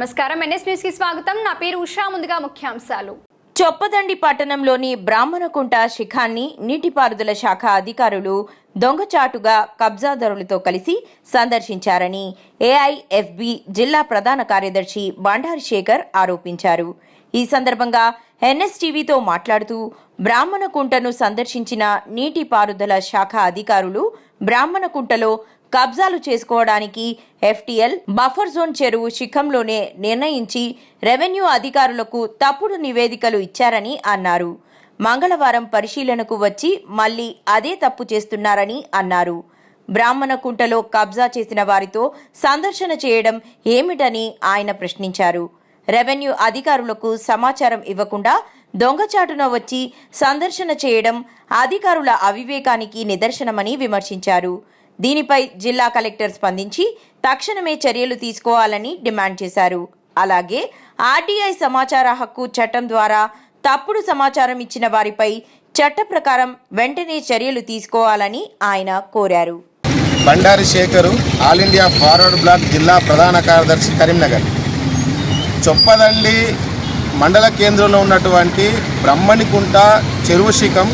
నమస్కారం. ఎన్ఎస్ న్యూస్కి స్వాగతం. నా పేరు ఉషా. ముందుగా ముఖ్యాంశాలు. చొప్పదండి పట్టణంలోని బ్రాహ్మణకుంట శిఖాన్ని నీటిపారుదల శాఖ అధికారులు దొంగచాటుగా కబ్జాదారులతో కలిసి సందర్శించారని ఏఐఎఫ్బి జిల్లా ప్రధాన కార్యదర్శి బండారి శేఖర్ ఆరోపించారు. ఈ సందర్భంగా ఎన్ఎస్టీవీతో మాట్లాడుతూ బ్రాహ్మణకుంటను సందర్శించిన నీటిపారుదల శాఖ అధికారులు బ్రాహ్మణకుంటలో కబ్జాలు చేసుకోవడానికి ఎఫ్టీఎల్ బఫర్ జోన్ చెరువు శిఖంలోనే నిర్ణయించి రెవెన్యూ అధికారులకు తప్పుడు నివేదికలు ఇచ్చారని అన్నారు. మంగళవారం పరిశీలనకు వచ్చి మళ్ళీ అదే తప్పు చేస్తున్నారని అన్నారు. బ్రాహ్మణ కుంటలో కబ్జా చేసిన వారితో సందర్శన చేయడం ఏమిటని ఆయన ప్రశ్నించారు. రెవెన్యూ అధికారులకు సమాచారం ఇవ్వకుండా దొంగచాటున వచ్చి సందర్శన చేయడం అధికారుల అవివేకానికి నిదర్శనమని విమర్శించారు. దీనిపై జిల్లా కలెక్టర్ స్పందించి తక్షణమే చర్యలు తీసుకోవాలని డిమాండ్ చేశారు. అలాగే ఆర్టీఐ సమాచార హక్కు చట్టం ద్వారా తప్పుడు సమాచారం ఇచ్చిన వారిపై చట్ట ప్రకారం వెంటనే చర్యలు తీసుకోవాలని ఆయన కోరారు. Bandari Sekhar All India Forward Bloc జిల్లా ప్రధాన కార్యదర్శి కరీంనగర్. చొప్పదండి మండల కేంద్రంలో ఉన్నటువంటి బ్రహ్మణికుంట చెరువు శిఖం.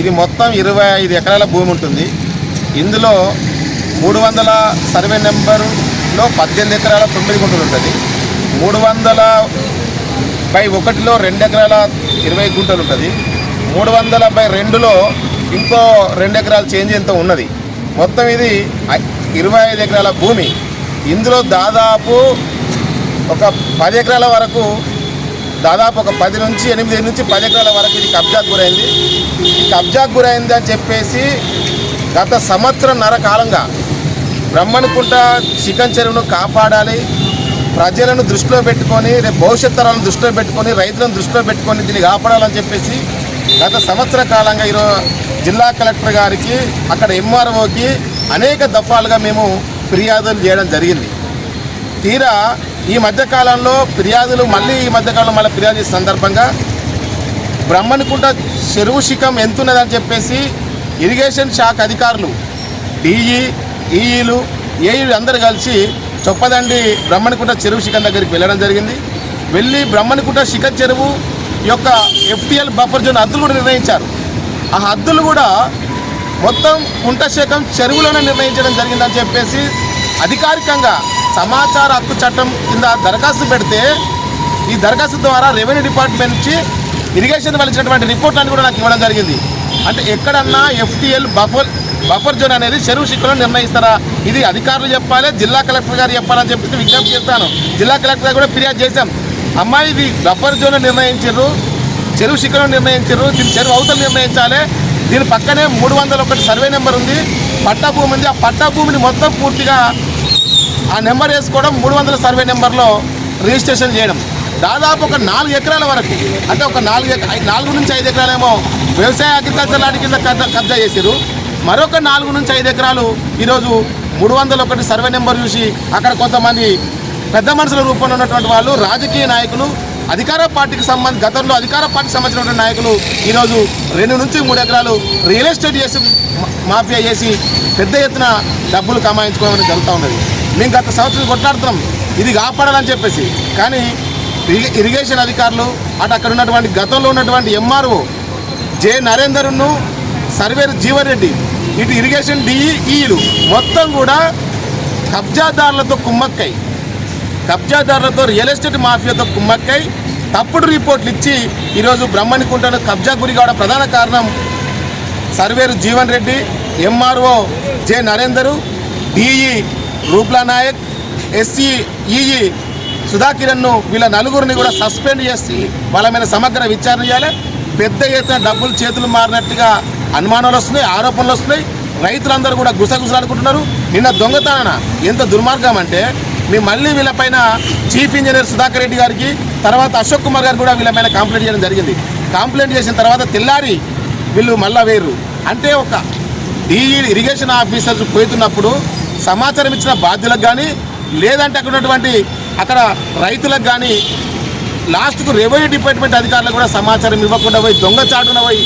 ఇది మొత్తం ఇరవై ఐదు ఎకరాల భూమి ఉంటుంది. ఇందులో మూడు వందల సర్వే నెంబరులో పద్దెనిమిది ఎకరాల తొమ్మిది గుంటలు ఉంటుంది. మూడు వందల బై ఒకటిలో రెండు ఎకరాల ఇరవై గుంటలు ఉంటుంది. మూడు వందల బై రెండులో ఇంకో రెండు ఎకరాల చేంజ్ ఎంత ఉన్నది. మొత్తం ఇది ఇరవై ఐదు ఎకరాల భూమి. ఇందులో దాదాపు ఒక పది ఎకరాల వరకు దాదాపు ఒక పది నుంచి ఎనిమిది నుంచి పది ఎకరాల వరకు ఇది కబ్జాకు గురైంది. ఈ కబ్జాకు గురైంది అని చెప్పేసి గత సంవత్సరం నరకాలంగా బ్రహ్మణకుంట చికెన్ చెరువును కాపాడాలి. ప్రజలను దృష్టిలో పెట్టుకొని రేపు భవిష్యత్ తరాలను దృష్టిలో పెట్టుకొని రైతులను దృష్టిలో పెట్టుకొని దీన్ని కాపాడాలని చెప్పేసి గత సంవత్సర కాలంగా ఈరోజు జిల్లా కలెక్టర్ గారికి అక్కడ ఎంఆర్ఓకి అనేక దఫాలుగా మేము ఫిర్యాదులు చేయడం జరిగింది. తీరా ఈ మధ్యకాలంలో ఫిర్యాదులు మళ్ళీ ఈ మధ్యకాలంలో మళ్ళీ ఫిర్యాదు చేసే సందర్భంగా బ్రహ్మణికుంట చెరువు శిఖం ఎంత ఉన్నదని చెప్పేసి ఇరిగేషన్ శాఖ అధికారులు డిఈ ఈఈలు ఏఈలు అందరూ కలిసి చొప్పదండి బ్రహ్మణకుంట చెరువు శిఖం దగ్గరికి వెళ్ళడం జరిగింది. వెళ్ళి బ్రహ్మణకుంట శిఖర్ చెరువు యొక్క ఎఫ్టీఎల్ బఫర్ జోన్ హద్దులు కూడా నిర్ణయించారు. ఆ హద్దులు కూడా మొత్తం కుంట చెరువులోనే నిర్ణయించడం జరిగిందని చెప్పేసి అధికారికంగా సమాచార హక్కు చట్టం కింద దరఖాస్తు పెడితే ఈ దరఖాస్తు ద్వారా రెవెన్యూ డిపార్ట్మెంట్ నుంచి ఇరిగేషన్ వలిసినటువంటి రిపోర్ట్ అని కూడా నాకు ఇవ్వడం జరిగింది. అంటే ఎక్కడన్నా ఎఫ్టీఎల్ బఫర్ బఫర్ జోన్ అనేది చెరువు శిఖలో నిర్ణయిస్తారా? ఇది అధికారులు చెప్పాలి జిల్లా కలెక్టర్ గారు చెప్పాలని చెప్పేసి విజ్ఞప్తి చేస్తాను. జిల్లా కలెక్టర్ కూడా ఫిర్యాదు చేశాం. అమ్మాయి ఇది బఫర్ జోన్ నిర్ణయించారు చెరువు శిఖరం నిర్ణయించారు దీని చెరువు అవతలు నిర్ణయించాలి. దీని పక్కనే మూడు వందల ఒకటి సర్వే నెంబర్ ఉంది. పట్టా భూమి ఉంది. ఆ పట్టా భూమిని మొత్తం పూర్తిగా ఆ నెంబర్ వేసుకోవడం మూడు వందల సర్వే నెంబర్లో రిజిస్ట్రేషన్ చేయడం. దాదాపు ఒక నాలుగు ఎకరాల వరకు. అంటే ఒక నాలుగు నాలుగు నుంచి ఐదు ఎకరాలేమో వ్యవసాయ అగ్రికల్చర్ లాంటి కింద కబ్జా- చేశారు మరొక నాలుగు నుంచి ఐదు ఎకరాలు ఈరోజు మూడు వందల ఒకటి సర్వే నెంబర్ చూసి అక్కడ కొంతమంది పెద్ద మనుషుల రూపంలో ఉన్నటువంటి వాళ్ళు రాజకీయ నాయకులు అధికార పార్టీకి సంబంధ గతంలో అధికార పార్టీకి సంబంధించినటువంటి నాయకులు ఈరోజు రెండు నుంచి మూడు ఎకరాలు రియల్ ఎస్టేట్ చేసి మాఫియా చేసి పెద్ద ఎత్తున డబ్బులు కమాయించుకోవడం జరుగుతూ ఉన్నది. మేము గత సంవత్సరం కొట్లాడుతున్నాం. ఇది కాపాడాలని చెప్పేసి. కానీ ఇరిగేషన్ అధికారులు అటు అక్కడ ఉన్నటువంటి గతంలో ఉన్నటువంటి ఎంఆర్ఓ జె నరేందర్ను సర్వేరు జీవరెడ్డి ఇటు ఇరిగేషన్ డిఈఈలు మొత్తం కూడా కబ్జాదారులతో కుమ్మక్కై. కబ్జాదారులతో రియల్ ఎస్టేట్ మాఫియాతో కుమ్మక్కై. తప్పుడు రిపోర్ట్లు ఇచ్చి ఈరోజు బ్రహ్మణికుంటను కబ్జా గురి కావడం ప్రధాన కారణం surveyor Jeevan Reddy MRO J Narender DE Roopla Naik SC EE సుధాకిరణ్ను వీళ్ళ నలుగురిని కూడా సస్పెండ్ చేసి వాళ్ళ మీద సమగ్ర విచారణ చేయాలి. పెద్ద ఎత్తున డబ్బులు చేతులు మారినట్టుగా అనుమానాలు వస్తున్నాయి ఆరోపణలు వస్తున్నాయి. రైతులందరూ కూడా గుసగుసలాడుకుంటున్నారు. నిన్న దొంగతనాన ఎంత దుర్మార్గం అంటే మేము మళ్ళీ వీళ్ళపైన చీఫ్ ఇంజనీర్ సుధాకర్ రెడ్డి గారికి తర్వాత అశోక్ కుమార్ గారు కూడా వీళ్ళపైన కంప్లైంట్ చేయడం జరిగింది. కంప్లైంట్ చేసిన తర్వాత తెల్లారి వీళ్ళు మళ్ళా వేరు అంటే ఒక డీఈ ఇరిగేషన్ ఆఫీసర్స్ పోతున్నప్పుడు సమాచారం ఇచ్చిన బాధ్యులకు కానీ లేదంటే అక్కడ ఉన్నటువంటి అక్కడ రైతులకు కానీ లాస్ట్కు రెవెన్యూ డిపార్ట్మెంట్ అధికారులు కూడా సమాచారం ఇవ్వకుండా పోయి దొంగచాటున పోయి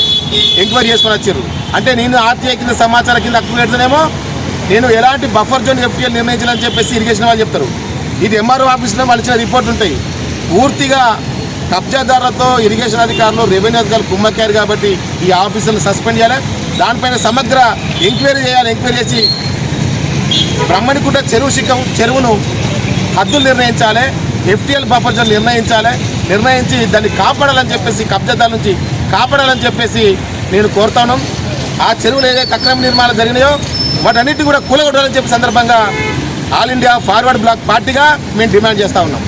ఎంక్వైరీ చేసుకొని వచ్చారు. అంటే నేను ఆర్టీఐ కింద సమాచారం కింద అక్కు పెడితేనేమో నేను ఎలాంటి బఫర్ జోన్ ఎఫ్టీఎల్ నిర్ణయించాలని చెప్పేసి ఇరిగేషన్ వాళ్ళు చెప్తారు. ఇది ఎంఆర్ఓ ఆఫీస్లో వాళ్ళు ఇచ్చిన రిపోర్ట్ ఉంటాయి. పూర్తిగా కబ్జాదారులతో ఇరిగేషన్ అధికారులు రెవెన్యూ అధికారులు కుమ్మక్కారు కాబట్టి ఈ ఆఫీసులను సస్పెండ్ చేయాలి. దానిపైన సమగ్ర ఎంక్వైరీ చేయాలి. ఎంక్వైరీ చేసి బ్రహ్మణికుంట చెరువు శిఖం చెరువును హద్దులు నిర్ణయించాలి ఎఫ్టీఎల్ బఫర్ జోన్ నిర్ణయించాలి నిర్ణయించి దాన్ని కాపాడాలని చెప్పేసి కబ్జాదారుల నుంచి కాపాడాలని చెప్పేసి నేను కోరుతాను. ఆ చెరువులు ఏదైతే అక్రమ నిర్మాణాలు జరిగినాయో వాటన్నిటిని కూడా కూలగొట్టాలని చెప్పి సందర్భంగా ఆల్ ఇండియా ఫార్వర్డ్ బ్లాక్ పార్టీగా మేము డిమాండ్ చేస్తూ ఉన్నాం.